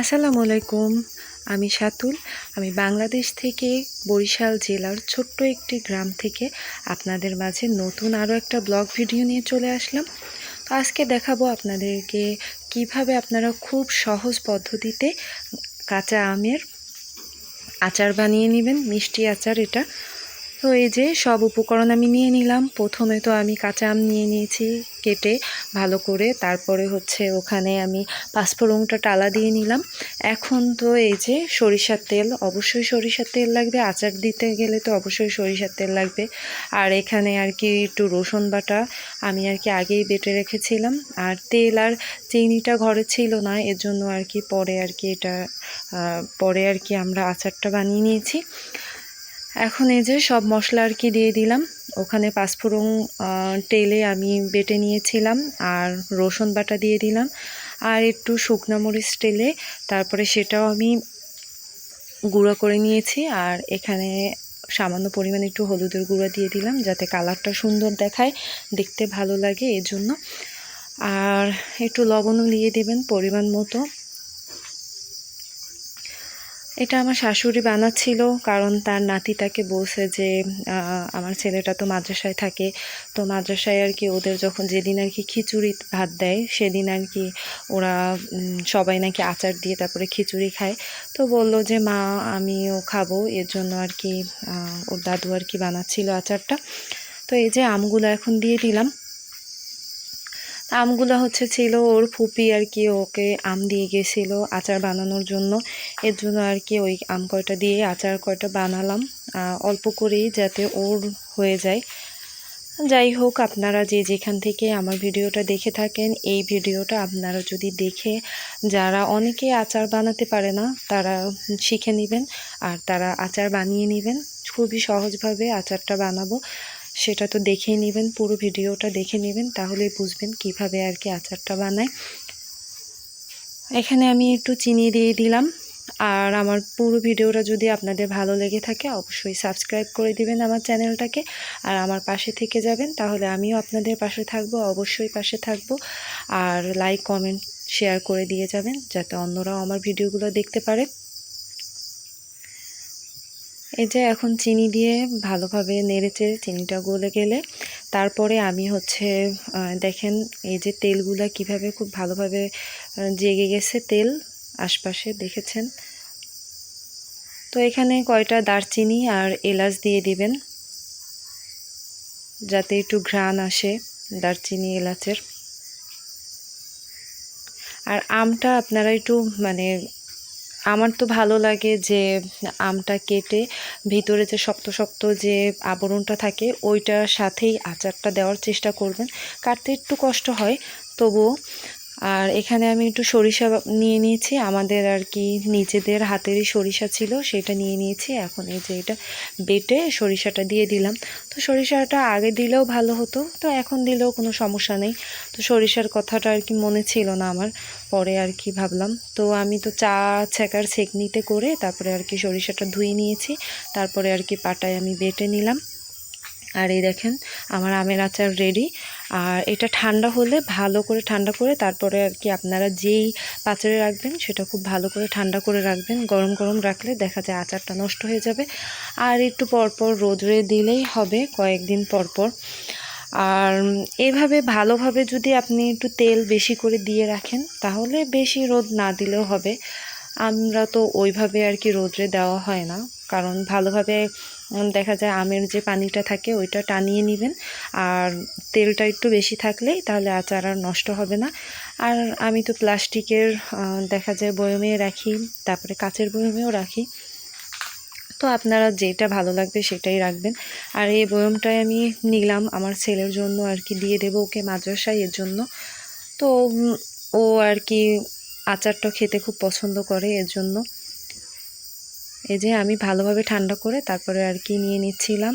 আসসালামু আলাইকুম। আমি সাতুল। আমি বাংলাদেশ থেকে বরিশাল জেলার ছোট্ট একটি গ্রাম থেকে আপনাদের মাঝে নতুন আরও একটা ব্লগ ভিডিও নিয়ে চলে আসলাম। তো আজকে দেখাবো আপনাদেরকে কীভাবে আপনারা খুব সহজ পদ্ধতিতে কাঁচা আমের আচার বানিয়ে নেবেন। মিষ্টি আচার এটা। তো এই যে সব উপকরণ আমি নিয়ে নিলাম। প্রথমে তো আমি কাঁচা আম নিয়ে নিয়েছি কেটে ভালো করে। তারপরে হচ্ছে ওখানে আমি পাঁচফোড়নটা টালা দিয়ে নিলাম। এখন তো এই যে সরিষার তেল, অবশ্যই সরিষার তেল লাগবে। আচার দিতে গেলে তো অবশ্যই সরিষার তেল লাগবে। আর এখানে আর কি একটু রসুন বাটা আমি আর কি আগেই বেটে রেখেছিলাম। আর তেল আর চিনিটা ঘরে ছিল না এর জন্য আর কি পরে আর কি এটা পরে আর কি আমরা আচারটা বানিয়ে নিয়েছি। এখন এই যে সব মশলা আর কি দিয়ে দিলাম। ওখানে পাঁচফোড়ন তেলে আমি বেটে নিয়েছিলাম আর রসুন বাটা দিয়ে দিলাম। আর একটু শুকনো মরিচ তেলে, তারপরে সেটাও আমি গুঁড়ো করে নিয়েছি আর এখানে সামান্য পরিমাণে একটু হলুদের গুঁড়ো দিয়ে দিলাম যাতে কালারটা সুন্দর দেখায়, দেখতে ভালো লাগে এর জন্য আর একটু লবণও দিয়ে দেবেন পরিমাণ মতো। এটা আমার শাশুড়ি বানাচ্ছিল, কারণ তার নাতি তাকে বলছে যে আমার ছেলেটা তো মাদ্রাসায় থাকে, তো মাদ্রাসায় আর কি ওদের যখন যেদিন আর কি খিচুড়ি ভাত দেয়, সেদিন আর কি ওরা সবাই নাকি আচার দিয়ে তারপরে খিচুড়ি খায়। তো বলল যে, মা, আমিও খাব। এর জন্য আর কি ওর দাদু আর কি বানাচ্ছিল আচারটা। তো এই যে আমগুলো এখন দিয়ে দিলাম। আমগুলো হচ্ছে ছিল ওর ফুপি আর কি, ওকে আম দিয়ে গেছিল আচার বানানোর জন্য। এর জন্য আর কি ওই আম কয়টা দিয়ে আচার কয়টা বানালাম অল্প করেই যাতে ওর হয়ে যায়। যাই হোক, আপনারা যে যেখান থেকে আমার ভিডিওটা দেখে থাকেন, এই ভিডিওটা আপনারা যদি দেখে যারা অনেকে আচার বানাতে পারে না, তারা শিখে নেবেন। আর তারা আচার বানিয়ে নেবেন। খুবই সহজভাবে আচারটা বানাবো। সেটা তো দেখেই নেবেন, পুরো ভিডিওটা দেখে নেবেন, তাহলেই বুঝবেন কীভাবে আর কি আচারটা বানায়। এখানে আমি একটু চিনি দিয়ে দিলাম, আর আমার পুরো ভিডিওটা যদি আপনাদের ভালো লেগে থাকে, অবশ্যই সাবস্ক্রাইব করে দিবেন আমার চ্যানেলটাকে, আর আমার পাশে থেকে যাবেন, তাহলে আমিও আপনাদের পাশে থাকব, অবশ্যই পাশে থাকব, আর লাইক কমেন্ট শেয়ার করে দিয়ে যাবেন, যাতে অন্যরাও আমার ভিডিওগুলো দেখতে পারে। এই যে এখন চিনি দিয়ে ভালোভাবে নেড়েচে চিনিটা গলে গেলে তারপরে আমি হচ্ছে দেখেন এই যে তেলগুলা কীভাবে খুব ভালোভাবে জেগে গেছে তেল আশপাশে, দেখেছেন? তো এখানে কয়টা দারচিনি আর এলাচ দিয়ে দিবেন, যাতে একটু ঘ্রাণ আসে দারচিনি, এলাচের। আর আমটা আপনারা একটু মানে আমার তো ভালো লাগে যে আমটা কেটে ভিতরে যে শক্ত শক্ত যে আবরণটা থাকে, ওইটার সাথেই আচারটা দেওয়ার চেষ্টা করবেন। কাটতে একটু কষ্ট হয়, তবুও আর এখানে আমি একটু সরিষা নিয়ে নিয়েছি। আমাদের আর কি নিজেদের হাতেরই সরিষা ছিল, সেটা নিয়ে নিয়েছি। এখন এই যে এটা বেটে সরিষাটা দিয়ে দিলাম। তো সরিষাটা আগে দিলেও ভালো হতো, তো এখন দিলেও কোনো সমস্যা নেই। তো সরিষার কথাটা আর কি মনে ছিল না আমার, পরে আর কি ভাবলাম। তো আমি তো চা ছেঁকার ছেঁকনিতে করে তারপরে আর কি সরিষাটা ধুয়ে নিয়েছি, তারপরে আর কি পাটায় আমি বেটে নিলাম। আর এই দেখেন, আমার আমের আচার রেডি আর এটা ঠান্ডা হলে ভালো করে ঠান্ডা করে তারপরে আর কি আপনারা যেই পাচারে রাখবেন সেটা খুব ভালো করে ঠান্ডা করে রাখবেন। গরম গরম রাখলে দেখা যায় আচারটা নষ্ট হয়ে যাবে। আর একটু পরপর রোদরে দিলেই হবে, কয়েকদিন পরপর আর এভাবে ভালোভাবে যদি আপনি একটু তেল বেশি করে দিয়ে রাখেন, তাহলে বেশি রোদ না দিলেও হবে। আমরা তো ওইভাবে আর কি রোদ্রে দেওয়া হয় না। কারণ ভালোভাবে দেখা যায় আমের যে পানিটা থাকে ওইটা টানিয়ে নেবেন। আর তেলটা একটু বেশি থাকলেই তাহলে আচার আর নষ্ট হবে না। আর আমি তো প্লাস্টিকের দেখা যায় বয়মে রাখি, তারপরে কাচের বয়মেও রাখি। তো আপনারা যেটা ভালো লাগবে সেটাই রাখবেন। আর এই বয়মটাই আমি নিলাম আমার ছেলের জন্য আর কি, দিয়ে দেবো ওকে মাদ্রাসায় এর জন্য। তো ও আর কি আচারটা খেতে খুব পছন্দ করে এর জন্য। এই যে আমি ভালোভাবে ঠান্ডা করে তারপরে আর কি নিয়ে নিচ্ছিলাম।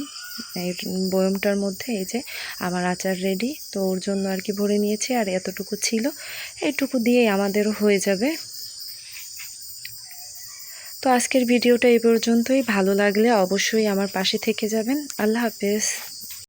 এই বয়মটার মধ্যে এই যে আমার আচার রেডি তো ওর জন্য আর কি ভরে নিয়েছি আর এতটুকু ছিল। এইটুকু দিয়েই আমাদেরও হয়ে যাবে। তো আজকের ভিডিওটা এই পর্যন্তই। ভালো লাগলে অবশ্যই আমার পাশে থেকে যাবেন। আল্লাহ হাফেজ।